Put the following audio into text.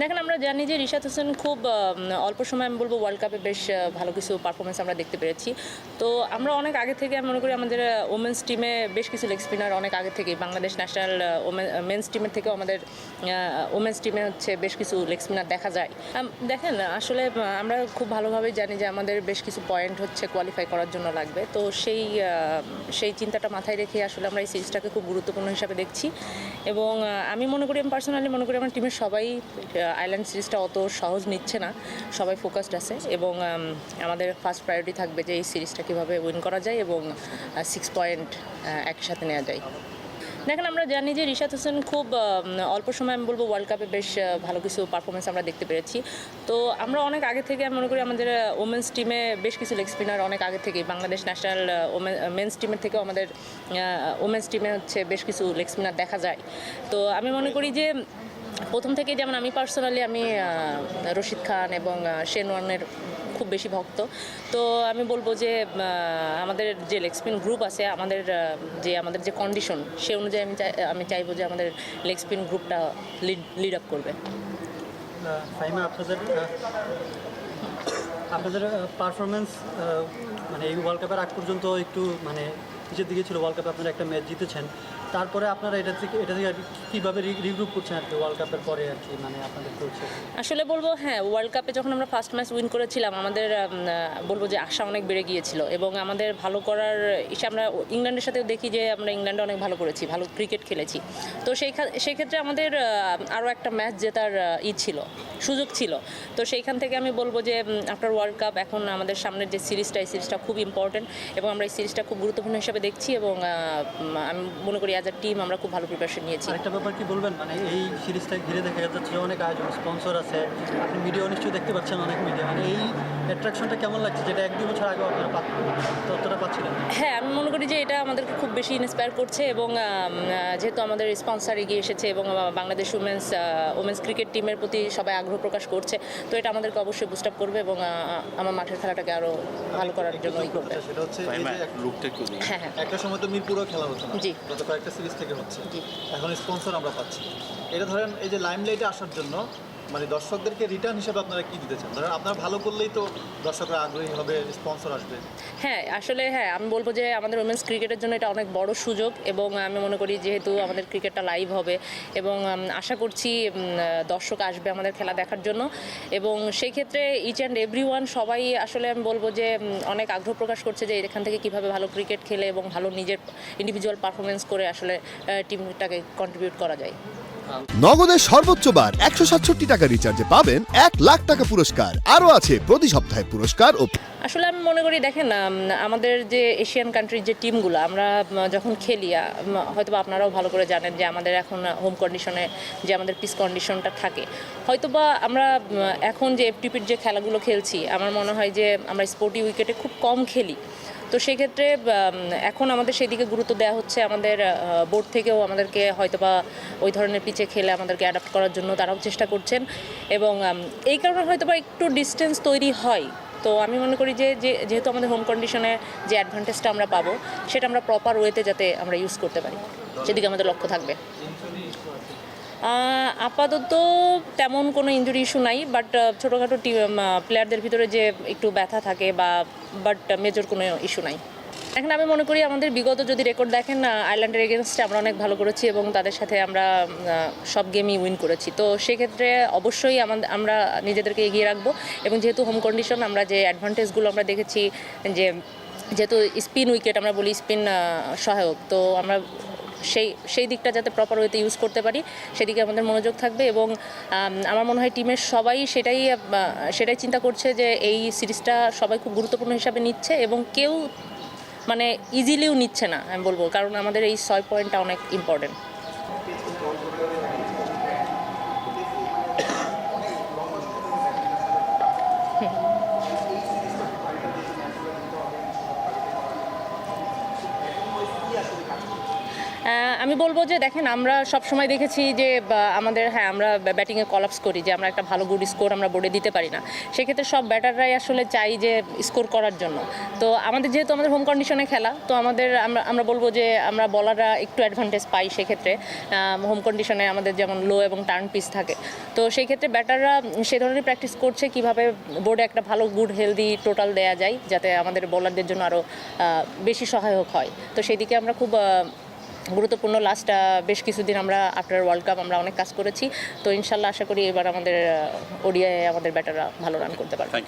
দেখেন, আমরা জানি যে রিশাদ হোসেন খুব অল্প সময় আমি বলব ওয়ার্ল্ড কাপে বেশ ভালো কিছু পারফরমেন্স আমরা দেখতে পেরেছি। তো আমরা অনেক আগে থেকে আমি মনে করি আমাদের ওমেন্স টিমে বেশ কিছু লেগ স্পিনার অনেক আগে থেকেই, বাংলাদেশ ন্যাশনাল মেন্স টিমের থেকেও আমাদের ওমেন্স টিমে হচ্ছে বেশ কিছু লেগ স্পিনার দেখা যায়। দেখেন, আসলে আমরা খুব ভালোভাবেই জানি যে আমাদের বেশ কিছু পয়েন্ট হচ্ছে কোয়ালিফাই করার জন্য লাগবে। তো সেই সেই চিন্তাটা মাথায় রেখে আসলে আমরা এই সিরিজটাকে খুব গুরুত্বপূর্ণ হিসাবে দেখছি। এবং আমি মনে করি, আমি পার্সোনালি মনে করি, আমার টিমের সবাই আইল্যান্ড সিরিজটা অত সহজ নিচ্ছে না। সবাই ফোকাসড আছে এবং আমাদের ফার্স্ট প্রায়োরিটি থাকবে যে এই সিরিজটা কীভাবে উইন করা যায় এবং সিক্স পয়েন্ট একসাথে নেওয়া যায়। দেখেন, আমরা জানি যে রিশাদ হোসেন খুব অল্প সময় আমি বলব ওয়ার্ল্ড কাপে বেশ ভালো কিছু পারফরমেন্স আমরা দেখতে পেরেছি। তো আমরা অনেক আগে থেকে আমি মনে করি আমাদের ওমেন্স টিমে বেশ কিছু লেগ স্পিনার অনেক আগে থেকেই। বাংলাদেশ ন্যাশনাল মেন্স টিমের থেকেও আমাদের ওমেন্স টিমে হচ্ছে বেশ কিছু লেগ স্পিনার দেখা যায়। তো আমি মনে করি যে প্রথম থেকেই যেমন আমি পার্সোনালি আমি রশিদ খান এবং শেনওয়ানের খুব বেশি ভক্ত। তো আমি বলব যে আমাদের যে লেগ স্পিন গ্রুপ আছে, আমাদের যে আমাদের যে কন্ডিশন সে অনুযায়ী আমি চাই, আমি চাইব যে আমাদের লেগ স্পিন গ্রুপটা লিড লিড আপ করবে আপনাদের পারফরমেন্স মানে এই ওয়ার্ল্ড কাপের আগ পর্যন্ত একটু মানে নিচের দিকে ছিল ওয়ার্ল্ড কাপে আপনারা একটা ম্যাচ জিতেছেন। তারপরে আপনারা এটা থেকে এটা থেকে আর কি কীভাবে রিগ্রুপ করছেন আর কি ওয়ার্ল্ড কাপের পরে আর কি মানে আপনাদের করছে? আসলে বলব হ্যাঁ ওয়ার্ল্ড কাপে যখন আমরা ফার্স্ট ম্যাচ উইন করেছিলাম, আমাদের বলব যে আশা অনেক বেড়ে গিয়েছিল এবং আমাদের ভালো করার ইসে আমরা ইংল্যান্ডের সাথেও দেখি যে আমরা ইংল্যান্ডে অনেক ভালো করেছি, ভালো ক্রিকেট খেলেছি। তো সেই সেই ক্ষেত্রে আমাদের আরও একটা ম্যাচ জেতার ই ছিল, সুযোগ ছিল। তো সেইখান থেকে আমি বলব যে আফটার ওয়ার্ল্ড কাপ এখন আমাদের সামনের যে সিরিজটা এই সিরিজটা খুব ইম্পর্টেন্ট এবং আমরা এই সিরিজটা খুব গুরুত্বপূর্ণ হিসাবে দেখছি এবং আমি মনে করি অ্যাজ আ টিম আমরা খুব ভালো প্রিপারেশন নিয়েছি। একটা ব্যাপার কি বলবেন? মানে এই সিরিজটা ঘিরে দেখা যাচ্ছে যে অনেক আয়োজন স্পন্সর আছে আপনি ভিডিও নিশ্চয়ই দেখতে পাচ্ছেন অনেক মিডিয়া মানে এই অ্যাট্রাকশনটা কেমন লাগছে? যেটা এক দুই বছর আগে আপনারা ততটা পাচ্ছিলেন। না? হ্যাঁ আমি মনে করি যে এটা আমাদেরকে খুব বেশি ইন্সপায়ার করছে এবং যেহেতু আমাদের স্পন্সার এগিয়ে এসেছে এবং বাংলাদেশ উমেন্স উমেন্স ক্রিকেট টিমের প্রতি সবাই আগ্রহ প্রকাশ করছে তো এটা আমাদেরকে অবশ্যই বুস্ট আপ করবে এবং আমার মাঠের খেলাটাকে আরও ভালো করার জন্য। ই করবে সেটা হচ্ছে এই যে লুকটা একটু হ্যাঁ হ্যাঁ। একটা সময় তো মিরপুরও খেলা হতো না। জি। গত কয়েকটা সিরিজ থেকে হচ্ছে। এখন স্পন্সর আমরা পাচ্ছি। এটা ধরেন এই যে লাইমলাইটে আসার জন্য মানে দর্শকদেরকে রিটার্ন হিসেবে আপনারা কি দিতে চান? ধরেন আপনারা ভালো করলেই তো দর্শকরা আগ্রহী হবে স্পন্সর আসবে। হ্যাঁ আসলে হ্যাঁ আমি বলব যে আমাদের উমেন্স ক্রিকেটের জন্য এটা অনেক বড় সুযোগ এবং আমি মনে করি যেহেতু আমাদের ক্রিকেটটা লাইভ হবে এবং আশা করছি দর্শক আসবে আমাদের খেলা দেখার জন্য এবং সেই ক্ষেত্রে ইচ অ্যান্ড এভরি সবাই আসলে আমি বলব যে অনেক আগ্রহ প্রকাশ করছে যে এখান থেকে কীভাবে ভালো ক্রিকেট খেলে এবং ভালো নিজের ইন্ডিভিজুয়াল পারফরমেন্স করে আসলে টিমটাকে কন্ট্রিবিউট করা যায়। নগদের সর্বোচ্চ বার একশো সাতষট্টি টাকা রিচার্জে পাবেন এক লাখ টাকা পুরস্কার। আরও আছে প্রতি সপ্তাহে পুরস্কার ও আসলে আমি মনে করি, দেখেন আমাদের যে এশিয়ান কান্ট্রির যে টিমগুলো আমরা যখন খেলি হয়তো আপনারাও ভালো করে জানেন যে আমাদের এখন হোম কন্ডিশনে যে আমাদের পিস কন্ডিশনটা থাকে। হয়তোবা আমরা এখন যে এফটিপির যে খেলাগুলো খেলছি, আমার মনে হয় যে আমরা স্পোর্টি উইকেটে খুব কম খেলি। তো সেক্ষেত্রে এখন আমাদের সেদিকে গুরুত্ব দেওয়া হচ্ছে আমাদের বোর্ড থেকেও আমাদেরকে হয়তোবা ওই ধরনের পিচে খেলে আমাদেরকে অ্যাডাপ্ট করার জন্য তারাও চেষ্টা করছেন। এবং এই কারণে হয়তোবা একটু ডিস্টেন্স তৈরি হয়। তো আমি মনে করি যে যেহেতু আমাদের হোম কন্ডিশনে যে অ্যাডভান্টেজটা আমরা পাবো, সেটা আমরা প্রপার ওয়েতে যাতে আমরা ইউজ করতে পারি। সেদিকে আমাদের লক্ষ্য থাকবে। আপাতত তেমন কোনো ইঞ্জুরি ইস্যু নাই বাট ছোটোখাটো প্লেয়ারদের ভিতরে যে একটু ব্যথা থাকে বা বাট মেজর কোনো ইস্যু নাই। এখন আমি মনে করি আমাদের বিগত যদি রেকর্ড দেখেন আয়ারল্যান্ডের এগেনস্টে আমরা অনেক ভালো করেছি এবং তাদের সাথে আমরা সব গেমই উইন করেছি। তো সেক্ষেত্রে অবশ্যই আমাদের, আমরা নিজেদেরকে এগিয়ে রাখব এবং যেহেতু হোম কন্ডিশন আমরা যে অ্যাডভান্টেজগুলো আমরা দেখেছি যে, যেহেতু স্পিন উইকেট আমরা বলি স্পিন সহায়ক, তো আমরা সেই সেই দিকটা যাতে প্রপার ওয়েতে ইউজ করতে পারি, সেদিকে আমাদের মনোযোগ থাকবে এবং আমার মনে হয় টিমের সবাই সেটাই সেটাই চিন্তা করছে যে এই সিরিজটা সবাই খুব গুরুত্বপূর্ণ হিসাবে নিচ্ছে এবং কেউ মানে ইজিলিও নিচ্ছে না, আমি বলব। কারণ আমাদের এই ছয় পয়েন্টটা অনেক ইম্পর্টেন্ট আমি বলব যে দেখেন, আমরা সব সময় দেখেছি যে আমাদের হ্যাঁ আমরা ব্যাটিংয়ে কলাপস করি, যে আমরা একটা ভালো গুড স্কোর আমরা বোর্ডে দিতে পারি না। সেক্ষেত্রে সব ব্যাটাররাই আসলে চাই যে স্কোর করার জন্য। তো আমাদের যেহেতু আমাদের হোম কন্ডিশনে খেলা, তো আমাদের, আমরা আমরা বলব যে আমরা বলাররা একটু অ্যাডভান্টেজ পাই সেক্ষেত্রে। হোম কন্ডিশনে আমাদের যেমন লো এবং টার্ন পিস থাকে। তো সেই ক্ষেত্রে ব্যাটাররা সে ধরনের প্র্যাকটিস করছে, কীভাবে বোর্ডে একটা ভালো গুড হেলদি টোটাল দেওয়া যায়, যাতে আমাদের বোলারদের জন্য আরও বেশি সহায়ক হয়। তো সেই দিকে আমরা খুব গুরুত্বপূর্ণ লাস্ট বেশ কিছুদিন আমরা আফটার ওয়ার্ল্ড কাপ আমরা অনেক কাজ করেছি। তো ইনশাল্লাহ আশা করি এবার আমাদের ওডিআই আমাদের ব্যাটাররা ভালো রান করতে পারবে।